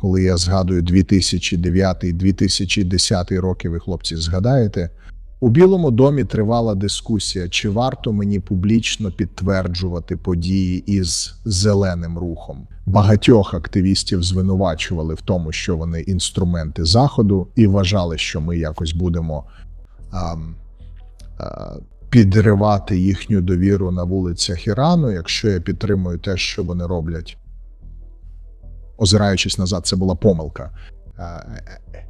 коли я згадую 2009-2010 роки, ви хлопці згадаєте, у Білому домі тривала дискусія, чи варто мені публічно підтверджувати події із зеленим рухом. Багатьох активістів звинувачували в тому, що вони інструменти заходу, і вважали, що ми якось будемо ам, а, підривати їхню довіру на вулицях Ірану, якщо я підтримую те, що вони роблять. Озираючись назад, це була помилка. Е, е,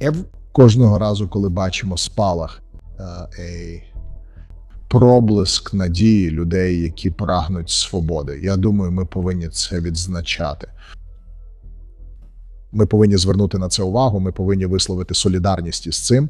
ев- Кожного разу, коли бачимо спалах, проблиск надії людей, які прагнуть свободи. Я думаю, ми повинні це відзначати. Ми повинні звернути на це увагу, ми повинні висловити солідарність із цим.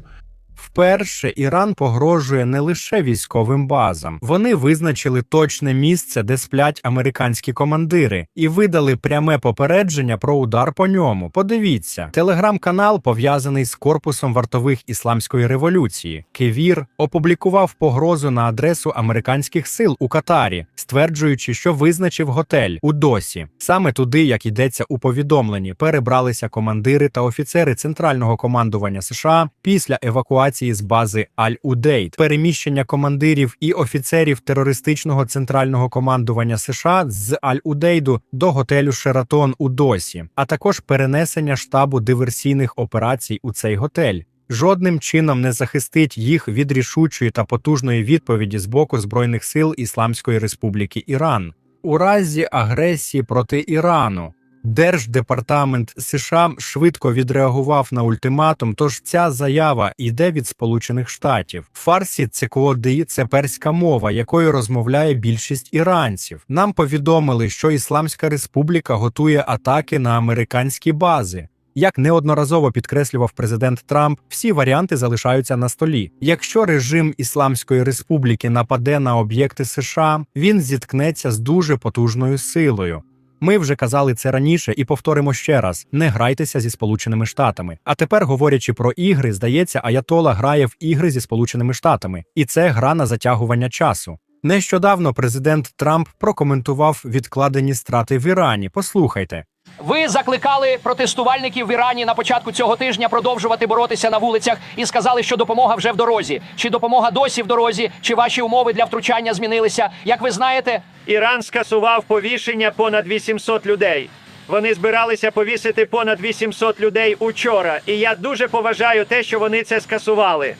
Вперше Іран погрожує не лише військовим базам. Вони визначили точне місце, де сплять американські командири, і видали пряме попередження про удар по ньому. Подивіться, телеграм-канал, пов'язаний з корпусом вартових ісламської революції. Кевір опублікував погрозу на адресу американських сил у Катарі, стверджуючи, що визначив готель у досі. Саме туди, як йдеться у повідомленні, перебралися командири та офіцери центрального командування США після евакуації з бази Аль-Удейт, переміщення командирів і офіцерів терористичного центрального командування США з Аль-Удейду до готелю Шератон у Досі, а також перенесення штабу диверсійних операцій у цей готель. Жодним чином не захистить їх від рішучої та потужної відповіді з боку Збройних сил Ісламської Республіки Іран у разі агресії проти Ірану. Держдепартамент США швидко відреагував на ультиматум. Тож ця заява йде від Сполучених Штатів. Фарсі це коди, це перська мова, якою розмовляє більшість іранців. Нам повідомили, що Ісламська Республіка готує атаки на американські бази. Як неодноразово підкреслював президент Трамп, всі варіанти залишаються на столі. Якщо режим Ісламської Республіки нападе на об'єкти США, він зіткнеться з дуже потужною силою. Ми вже казали це раніше і повторимо ще раз: не грайтеся зі Сполученими Штатами. А тепер, говорячи про ігри, здається, Аятола грає в ігри зі Сполученими Штатами, і це гра на затягування часу. Нещодавно президент Трамп прокоментував відкладені страти в Ірані. Послухайте. Ви закликали протестувальників в Ірані на початку цього тижня продовжувати боротися на вулицях і сказали, що допомога вже в дорозі. Чи допомога досі в дорозі, чи ваші умови для втручання змінилися? Як ви знаєте, Іран скасував повішення понад 800 людей. Вони збиралися повісити понад 800 людей учора, і я дуже поважаю те, що вони це скасували.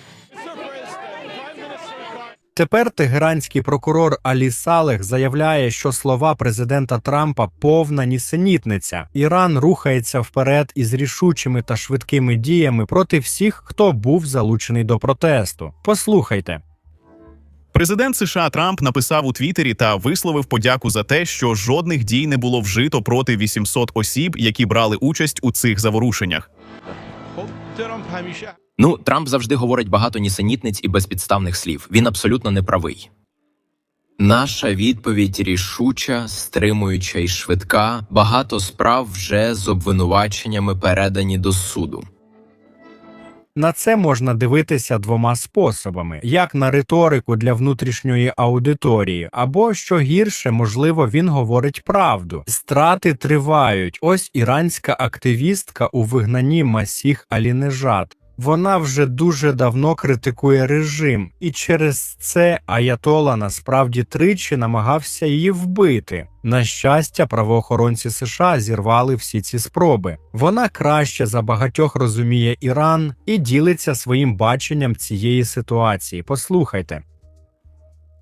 Тепер тегеранський прокурор Алі Салех заявляє, що слова президента Трампа повна нісенітниця. Іран рухається вперед із рішучими та швидкими діями проти всіх, хто був залучений до протесту. Послухайте. Президент США Трамп написав у Твіттері та висловив подяку за те, що жодних дій не було вжито проти 800 осіб, які брали участь у цих заворушеннях. Ну, Трамп завжди говорить багато нісенітниць і безпідставних слів. Він абсолютно не правий. Наша відповідь рішуча, стримуюча і швидка. Багато справ вже з обвинуваченнями передані до суду. На це можна дивитися двома способами: як на риторику для внутрішньої аудиторії, або що гірше, можливо, він говорить правду. Страти тривають. Ось іранська активістка у вигнанні Масіх Алінежад. Вона вже дуже давно критикує режим, і через це Аятола насправді тричі намагався її вбити. На щастя, правоохоронці США зірвали всі ці спроби. Вона краще за багатьох розуміє Іран і ділиться своїм баченням цієї ситуації. Послухайте.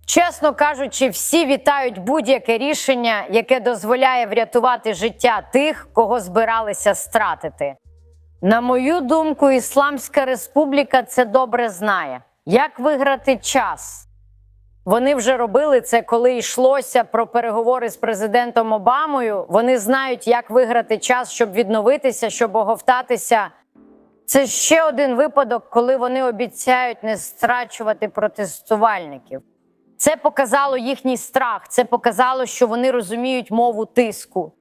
Чесно кажучи, всі вітають будь-яке рішення, яке дозволяє врятувати життя тих, кого збиралися стратити. На мою думку, Ісламська Республіка це добре знає. Як виграти час? Вони вже робили це, коли йшлося про переговори з президентом Обамою. Вони знають, як виграти час, щоб відновитися, щоб оговтатися. Це ще один випадок, коли вони обіцяють не страчувати протестувальників. Це показало їхній страх, це показало, що вони розуміють мову тиску.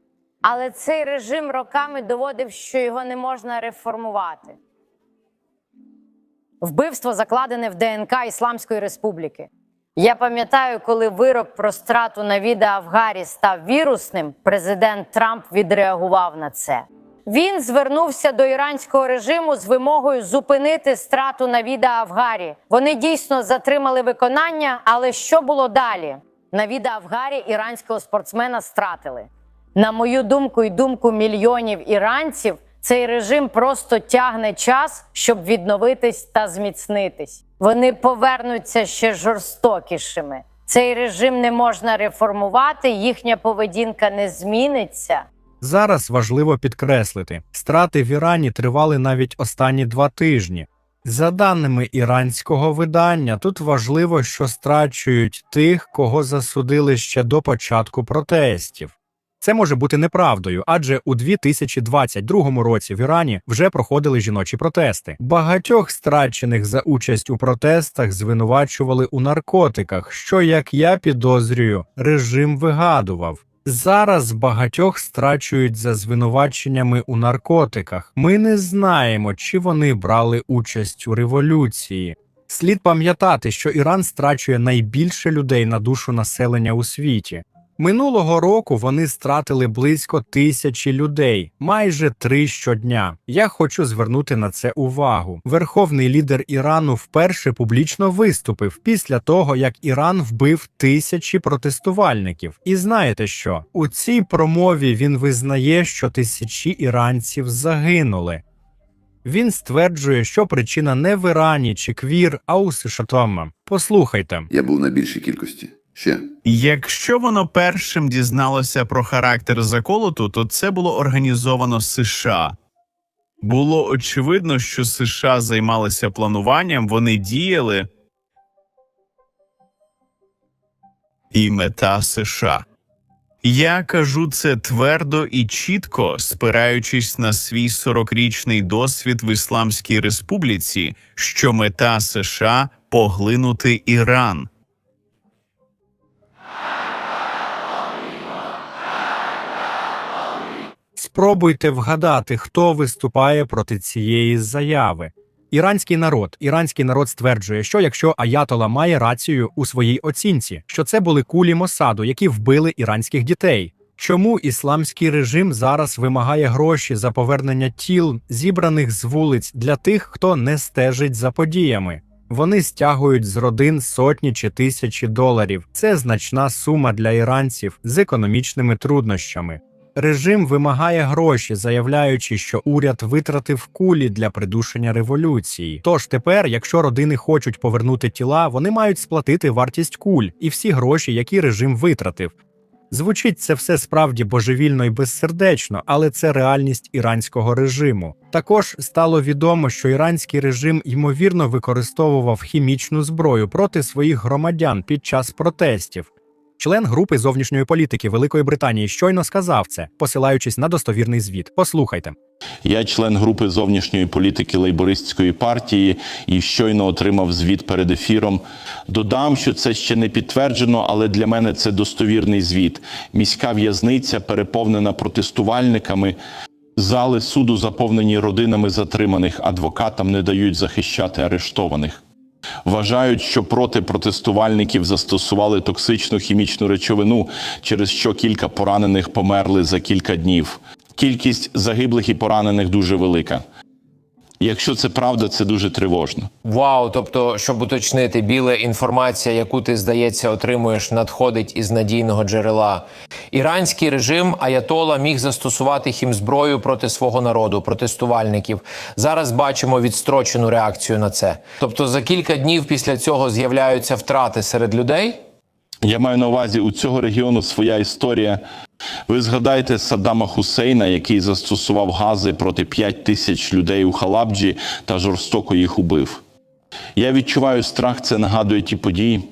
Але цей режим роками доводив, що його не можна реформувати. Вбивство закладене в ДНК Ісламської Республіки. Я пам'ятаю, коли вирок про страту на віда Авгарі став вірусним, президент Трамп відреагував на це. Він звернувся до іранського режиму з вимогою зупинити страту Навіда Авгарі. Вони дійсно затримали виконання, але що було далі? Навіда Авгарі іранського спортсмена стратили. На мою думку і думку мільйонів іранців, цей режим просто тягне час, щоб відновитись та зміцнитись. Вони повернуться ще жорстокішими. Цей режим не можна реформувати, їхня поведінка не зміниться. Зараз важливо підкреслити, страти в Ірані тривали навіть останні два тижні. За даними іранського видання, тут важливо, що страчують тих, кого засудили ще до початку протестів. Це може бути неправдою, адже у 2022 році в Ірані вже проходили жіночі протести. Багатьох страчених за участь у протестах звинувачували у наркотиках, що, як я підозрюю, режим вигадував. Зараз багатьох страчують за звинуваченнями у наркотиках. Ми не знаємо, чи вони брали участь у революції. Слід пам'ятати, що Іран страчує найбільше людей на душу населення у світі. Минулого року вони стратили близько тисячі людей, майже три щодня. Я хочу звернути на це увагу. Верховний лідер Ірану вперше публічно виступив після того, як Іран вбив тисячі протестувальників. І знаєте що? У цій промові він визнає, що тисячі іранців загинули. Він стверджує, що причина не в Ірані чи квір, а у США. Послухайте. Я був на більшій кількості. Ще. Якщо воно першим дізналося про характер заколоту, то це було організовано США. Було очевидно, що США займалися плануванням, вони діяли. І мета США. Я кажу це твердо і чітко, спираючись на свій 40-річний досвід в Ісламській Республіці, що мета США поглинути Іран. Спробуйте вгадати, хто виступає проти цієї заяви. Іранський народ. Іранський народ стверджує, що якщо Аятола має рацію у своїй оцінці, що це були кулі Мосаду, які вбили іранських дітей. Чому ісламський режим зараз вимагає гроші за повернення тіл, зібраних з вулиць для тих, хто не стежить за подіями? Вони стягують з родин сотні чи тисячі доларів. Це значна сума для іранців з економічними труднощами. Режим вимагає гроші, заявляючи, що уряд витратив кулі для придушення революції. Тож тепер, якщо родини хочуть повернути тіла, вони мають сплатити вартість куль і всі гроші, які режим витратив. Звучить це все справді божевільно і безсердечно, але це реальність іранського режиму. Також стало відомо, що іранський режим ймовірно використовував хімічну зброю проти своїх громадян під час протестів. Член групи зовнішньої політики Великої Британії щойно сказав це, посилаючись на достовірний звіт. Послухайте. Я член групи зовнішньої політики лейбористської партії і щойно отримав звіт перед ефіром. Додам, що це ще не підтверджено, але для мене це достовірний звіт. Міська в'язниця переповнена протестувальниками. Зали суду заповнені родинами затриманих, адвокатам не дають захищати арештованих. Вважають, що проти протестувальників застосували токсичну хімічну речовину, через що кілька поранених померли за кілька днів. Кількість загиблих і поранених дуже велика. Якщо це правда, це дуже тривожно. Вау, тобто, щоб уточнити, біле інформація, яку ти здається отримуєш, надходить із надійного джерела. Іранський режим Аятола міг застосувати хімзброю проти свого народу, протестувальників. Зараз бачимо відстрочену реакцію на це. Тобто, за кілька днів після цього з'являються втрати серед людей. Я маю на увазі у цього регіону своя історія. Ви згадайте Саддама Хусейна, який застосував гази проти 5 тисяч людей у Халабджі та жорстоко їх убив. Я відчуваю страх, це нагадує ті події.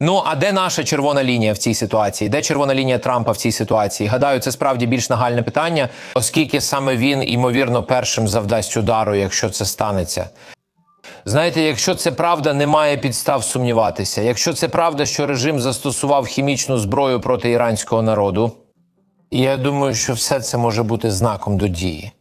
Ну а де наша червона лінія в цій ситуації? Де червона лінія Трампа в цій ситуації? Гадаю, це справді більш нагальне питання, оскільки саме він ймовірно першим завдасть удару, якщо це станеться. Знаєте, якщо це правда, немає підстав сумніватися. Якщо це правда, що режим застосував хімічну зброю проти іранського народу, я думаю, що все це може бути знаком до дії.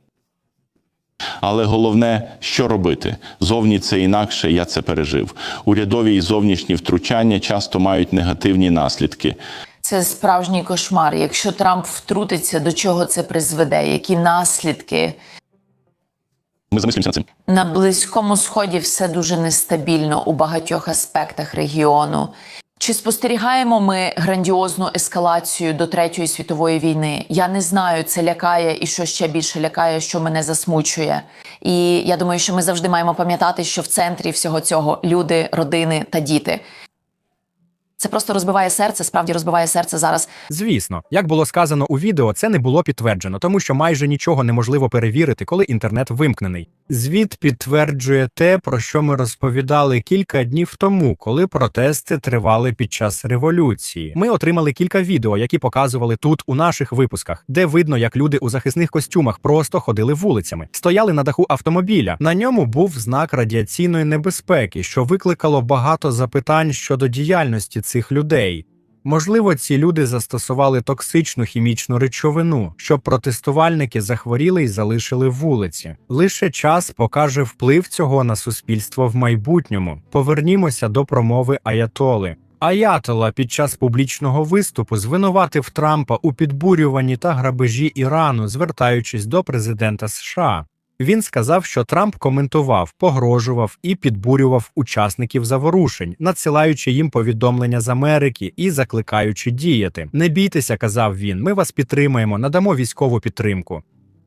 Але головне, що робити? Зовні це інакше, я це пережив. Урядові і зовнішні втручання часто мають негативні наслідки. Це справжній кошмар. Якщо Трамп втрутиться, до чого це призведе? Які наслідки? Ми замислюємося над цим. На Близькому Сході все дуже нестабільно у багатьох аспектах регіону. Чи спостерігаємо ми грандіозну ескалацію до Третьої світової війни? Я не знаю, це лякає і що ще більше лякає, що мене засмучує. І я думаю, що ми завжди маємо пам'ятати, що в центрі всього цього люди, родини та діти. Це просто розбиває серце, справді розбиває серце зараз. Звісно, як було сказано у відео, це не було підтверджено, тому що майже нічого неможливо перевірити, коли інтернет вимкнений. Звіт підтверджує те, про що ми розповідали кілька днів тому, коли протести тривали під час революції. Ми отримали кілька відео, які показували тут у наших випусках, де видно, як люди у захисних костюмах просто ходили вулицями, стояли на даху автомобіля. На ньому був знак радіаційної небезпеки, що викликало багато запитань щодо діяльності цих людей. Можливо, ці люди застосували токсичну хімічну речовину, щоб протестувальники захворіли і залишили вулиці. Лише час покаже вплив цього на суспільство в майбутньому. Повернімося до промови Аятоли. Аятола під час публічного виступу звинуватив Трампа у підбурюванні та грабежі Ірану, звертаючись до президента США. Він сказав, що Трамп коментував, погрожував і підбурював учасників заворушень, надсилаючи їм повідомлення з Америки і закликаючи діяти. Не бійтеся, казав він. Ми вас підтримаємо, надамо військову підтримку.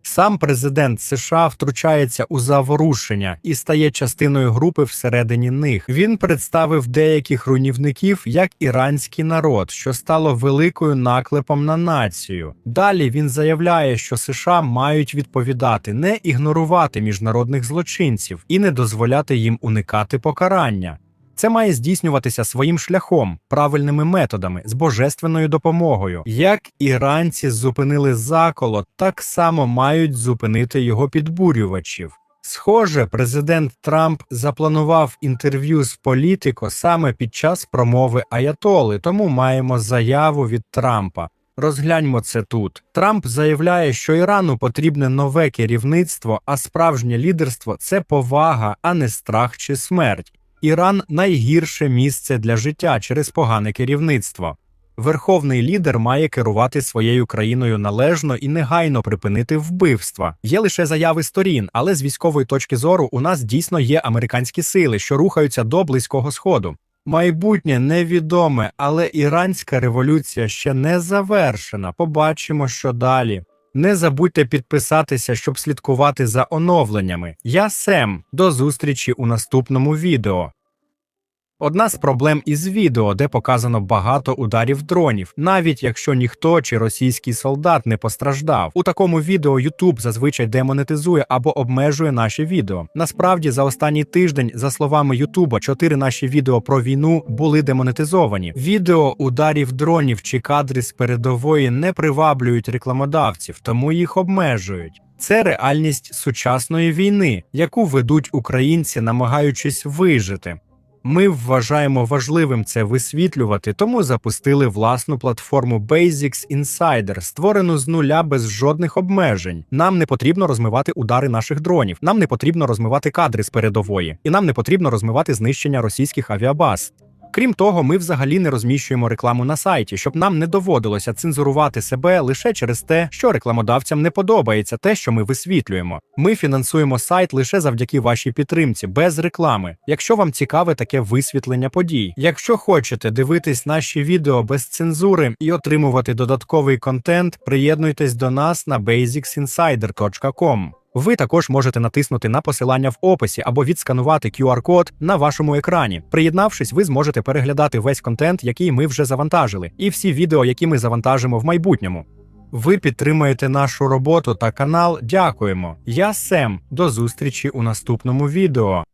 Сам президент США втручається у заворушення і стає частиною групи всередині них. Він представив деяких руйнівників як іранський народ, що стало великою наклепом на націю. Далі він заявляє, що США мають відповідати, не ігнорувати міжнародних злочинців і не дозволяти їм уникати покарання. Це має здійснюватися своїм шляхом, правильними методами, з божественною допомогою. Як іранці зупинили заколот, так само мають зупинити його підбурювачів. Схоже, президент Трамп запланував інтерв'ю з політико саме під час промови Аятоли, тому маємо заяву від Трампа. Розгляньмо це тут. Трамп заявляє, що Ірану потрібне нове керівництво, а справжнє лідерство це повага, а не страх чи смерть. Іран найгірше місце для життя через погане керівництво. Верховний лідер має керувати своєю країною належно і негайно припинити вбивства. Є лише заяви сторін, але з військової точки зору у нас дійсно є американські сили, що рухаються до близького сходу. Майбутнє невідоме, але іранська революція ще не завершена. Побачимо, що далі. Не забудьте підписатися, щоб слідкувати за оновленнями. Я Сем. До зустрічі у наступному відео. Одна з проблем із відео, де показано багато ударів дронів, навіть якщо ніхто чи російський солдат не постраждав. У такому відео YouTube зазвичай демонетизує або обмежує наші відео. Насправді, за останній тиждень, за словами YouTube, чотири наші відео про війну були демонетизовані. Відео ударів дронів чи кадри з передової не приваблюють рекламодавців, тому їх обмежують. Це реальність сучасної війни, яку ведуть українці, намагаючись вижити. Ми вважаємо важливим це висвітлювати, тому запустили власну платформу Basics Insider, створену з нуля без жодних обмежень. Нам не потрібно розмивати удари наших дронів, нам не потрібно розмивати кадри з передової, і нам не потрібно розмивати знищення російських авіабаз. Крім того, ми взагалі не розміщуємо рекламу на сайті, щоб нам не доводилося цензурувати себе лише через те, що рекламодавцям не подобається те, що ми висвітлюємо. Ми фінансуємо сайт лише завдяки вашій підтримці, без реклами. Якщо вам цікаве таке висвітлення подій, якщо хочете дивитись наші відео без цензури і отримувати додатковий контент, приєднуйтесь до нас на basicsinsider.com. Ви також можете натиснути на посилання в описі або відсканувати QR-код на вашому екрані. Приєднавшись, ви зможете переглядати весь контент, який ми вже завантажили, і всі відео, які ми завантажимо в майбутньому. Ви підтримуєте нашу роботу та канал. Дякуємо. Я Сем. До зустрічі у наступному відео.